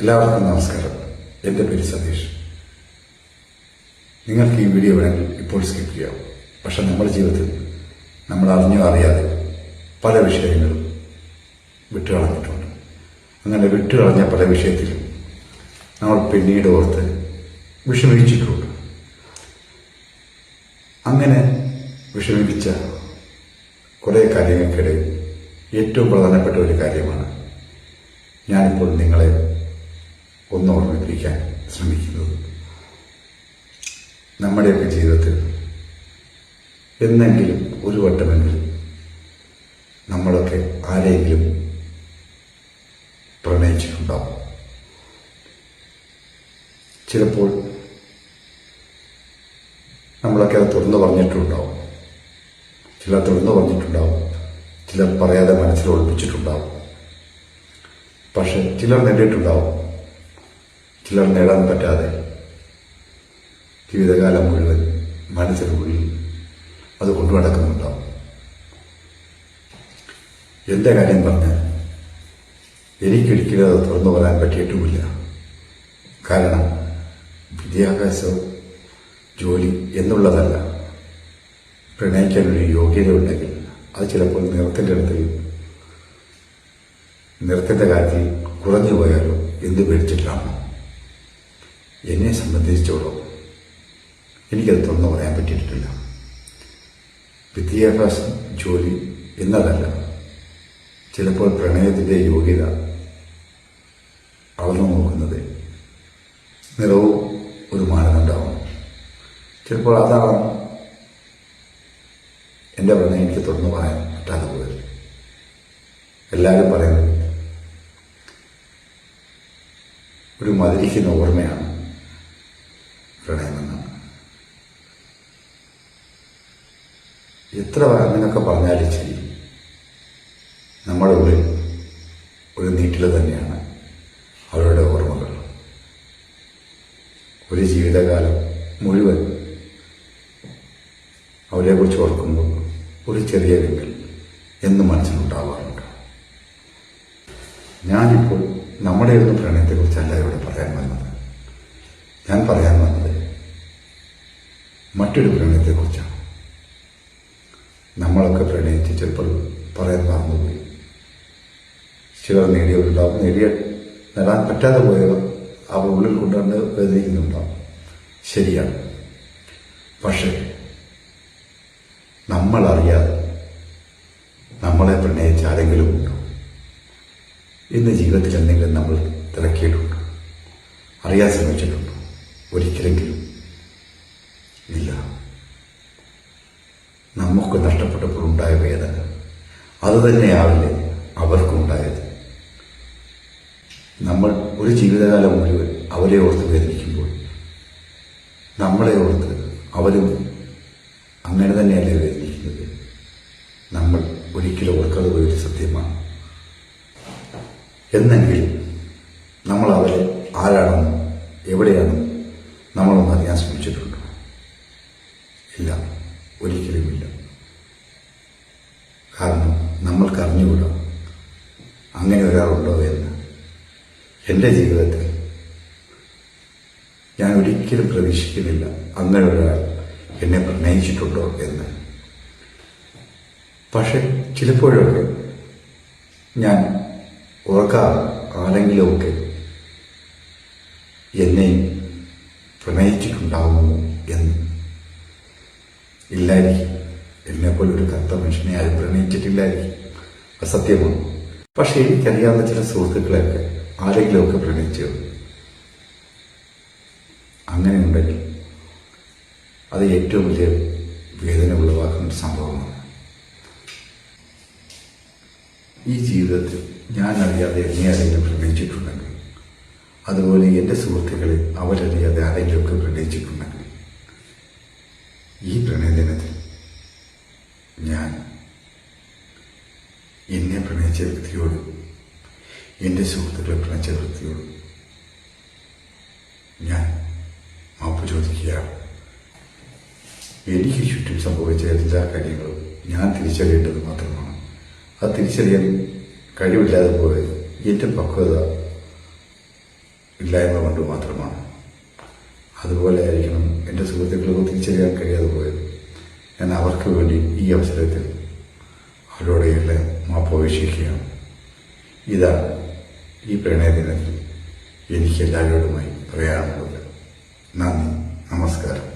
എല്ലാവർക്കും നമസ്കാരം. എന്റെ പേര് സതീഷ്. നിങ്ങൾക്ക് ഈ വീഡിയോ വേണമെങ്കിൽ ഇപ്പോൾ സ്കിപ്പ് ചെയ്യാം. പക്ഷെ നമ്മുടെ ജീവിതത്തിൽ നമ്മൾ അറിഞ്ഞോ അറിയാതെ പല വിഷയങ്ങളും വിട്ടുകളഞ്ഞിട്ടുണ്ട് അങ്ങനെ വിട്ടുകളഞ്ഞ പല വിഷയത്തിലും നമ്മൾ പിന്നീട് ഓർത്ത് വിഷമിച്ചിട്ടുണ്ട് അങ്ങനെ വിഷമിപ്പിച്ച കുറേ കാര്യങ്ങൾക്കിടയിൽ ഏറ്റവും പ്രധാനപ്പെട്ട ഒരു കാര്യമാണ് ഞാനിപ്പോൾ നിങ്ങളെ ഒന്ന് ഓർമ്മിപ്പിക്കാൻ ശ്രമിക്കുന്നത് നമ്മുടെയൊക്കെ ജീവിതത്തിൽ എന്നെങ്കിലും ഒരു വട്ടമെങ്കിലും നമ്മളൊക്കെ ആരെങ്കിലും പ്രണയിച്ചിട്ടുണ്ടാവും. ചിലപ്പോൾ നമ്മളൊക്കെ അത് തുറന്നു പറഞ്ഞിട്ടുണ്ടാവും. ചിലർ തുറന്നു പറഞ്ഞിട്ടുണ്ടാവും. ചിലർ പറയാതെ മനസ്സിൽ ഒളിപ്പിച്ചിട്ടുണ്ടാവും. പക്ഷെ ചിലർ നേടിയിട്ടുണ്ടാവും. ചിലർ നേടാൻ പറ്റാതെ ജീവിതകാലം മുഴുവൻ മനസ്സിനുള്ളിൽ അത് കൊണ്ടു എന്റെ കാര്യം പറഞ്ഞ് എനിക്കൊരിക്കലും അത് തുറന്നു പറയാൻ പറ്റിയിട്ടുമില്ല. കാരണം വിദ്യാഭ്യാസവും ജോലി എന്നുള്ളതല്ല. പ്രണയിക്കാനൊരു യോഗ്യത ഉണ്ടെങ്കിൽ അത് ചിലപ്പോൾ നിറത്തിന്റെ അടുത്ത് നിറത്തിന്റെ കാര്യത്തിൽ കുറഞ്ഞു പോയാലോ എന്ത് പേടിച്ചിട്ടാണ് എന്നെ സംബന്ധിച്ചിടത്തോളം എനിക്കത് തുറന്നു പറയാൻ പറ്റിയിട്ടില്ല. വിദ്യാഭ്യാസം ജോലി എന്നതല്ല. ചിലപ്പോൾ പ്രണയത്തിന്റെ യോഗ്യത അളന്നു നോക്കുന്നത് നിറവും ഒരു മാനദണ്ഡമാണ് ചിലപ്പോൾ അതാണ് എന്റെ പ്രണയം എനിക്ക് തുറന്നു പറയാൻ പറ്റാതെ പോയത്. എല്ലാവരും പറയുന്നത് ഒരു മതിരിക്കുന്ന ഓർമ്മയാണ് പ്രണയമെന്ന്. എത്ര അങ്ങനെയൊക്കെ പറഞ്ഞാലും ശരി നമ്മുടെ ഉള്ളിൽ ഒരു നീട്ടിൽ തന്നെയാണ് അവരുടെ ഓർമ്മകൾ. ഒരു ജീവിതകാലം മുഴുവൻ അവരെക്കുറിച്ച് ഓർക്കുമ്പോൾ ഒരു ചെറിയ വിങ്ങൽ എന്ന് മനസ്സിലുണ്ടാവാറുണ്ട്. ഞാനിപ്പോൾ നമ്മുടെ ഒരു പ്രണയത്തെക്കുറിച്ചല്ല ഇവിടെ പറയാൻ വന്നത്. ഞാൻ പറയാൻ മറ്റൊരു പ്രണയത്തെക്കുറിച്ചാണ്. നമ്മളൊക്കെ പ്രണയിച്ച് ചിലപ്പോൾ പറയാൻ മറന്നുപോയി. ചിലർ നേടിയവരുണ്ടാവും. നേടിയ നേടാൻ പറ്റാതെ പോയവർ അവർ ഉള്ളിൽ കൊണ്ടുവന്ന് വേദനിക്കുന്നുണ്ടാവും. ശരിയാണ്. പക്ഷേ നമ്മളറിയാതെ നമ്മളെ പ്രണയിച്ച ആരെങ്കിലും ഉണ്ടോ? ഇന്ന് ജീവിതത്തിൽ എന്തെങ്കിലും നമ്മൾ തിരക്കിയിട്ടുണ്ടോ? അറിയാൻ ശ്രമിച്ചിട്ടുണ്ടോ? ഒരിക്കലെങ്കിലും നമുക്ക് നഷ്ടപ്പെട്ടപ്പോൾ ഉണ്ടായ വേദന. അത് തന്നെയാവില്ലേ അവർക്കുണ്ടായത്. നമ്മൾ ഒരു ജീവിതകാലം മുഴുവൻ അവരെ ഓർത്ത് വേദനിക്കുമ്പോൾ നമ്മളെ ഓർത്ത് അവരും അങ്ങനെ തന്നെയല്ലേ വേദനിക്കുന്നത്. നമ്മൾ ഒരിക്കലും ഓർക്കാതെ പോയൊരു സത്യമാണ്. എന്നെങ്കിലും നമ്മൾ അവരെ ആരാണെന്നും എവിടെയാണെന്നും നമ്മളൊന്ന് അറിയാൻ ശ്രമിച്ചിട്ടുണ്ടോ ഇല്ല ഒരിക്കലുമില്ല കാരണം നമ്മൾക്ക് അറിഞ്ഞുകൂടാ അങ്ങനെ ഒരാളുണ്ടോ എന്ന്. എന്റെ ജീവിതത്തിൽ ഞാൻ ഒരിക്കലും പ്രതീക്ഷിക്കുന്നില്ല അങ്ങനെ ഒരാൾ എന്നെ പ്രണയിച്ചിട്ടുണ്ടോ എന്ന്. പക്ഷെ ചിലപ്പോഴൊക്കെ ഞാൻ ഓർക്കാറ് ആരെങ്കിലുമൊക്കെ എന്നെ പ്രണയിച്ചിട്ടുണ്ടാവുമോ എന്ന്. ഇല്ലായിരിക്കും. എന്നെപ്പോലെ ഒരു കറുത്ത മനുഷ്യനെ ആരും പ്രണയിച്ചിട്ടില്ലായിരിക്കും. അസത്യമാണ് പക്ഷെ എനിക്കറിയാവുന്ന ചില സുഹൃത്തുക്കളെയൊക്കെ ആരെങ്കിലുമൊക്കെ പ്രണയിച്ചു. അങ്ങനെ ഉണ്ടെങ്കിൽ അത് ഏറ്റവും വലിയ വേദന ഉളവാക്കുന്ന സംഭവമാണ്. ഈ ജീവിതത്തിൽ ഞാൻ അറിയാതെ എന്നെ ആരെങ്കിലും പ്രണയിച്ചിട്ടുണ്ടെങ്കിൽ അതുപോലെ എന്റെ സുഹൃത്തുക്കളെ അവരറിയാതെ ആരെങ്കിലുമൊക്കെ പ്രണയിച്ചിട്ടുണ്ടെങ്കിൽ ഈ പ്രണയദിനത്തിൽ ഞാൻ പ്രണയിച്ച വ്യക്തിയോട് എന്റെ സുഹൃത്തുക്കളെ പ്രണയിച്ച വ്യക്തിയോട് ഞാൻ മാപ്പ് ചോദിക്കുകയാണ് എനിക്ക് ചുറ്റും സംഭവിച്ച എല്ലാ കാര്യങ്ങളും ഞാൻ തിരിച്ചറിയേണ്ടത് മാത്രമാണ്. ആ തിരിച്ചറിയാൻ കഴിവില്ലാതെ പോയത് എന്റെ പക്വത ഇല്ലായ്മ കൊണ്ട് മാത്രമാണ്. അതുപോലെ ആയിരിക്കണം എന്റെ സുഹൃത്തുക്കൾക്ക് തിരിച്ചറിയാൻ കഴിയാതെ പോയത്. ഞാൻ അവർക്ക് വേണ്ടി ഈ അവസരത്തിൽ അവരോടെല്ലാം മാപ്പപേക്ഷിക്കുകയാണ് ഇതാണ് ഈ പ്രണയദിനത്തിൽ എനിക്ക് എല്ലാവരോടുമായി പറയാനുള്ളത്. നന്ദി. നമസ്കാരം.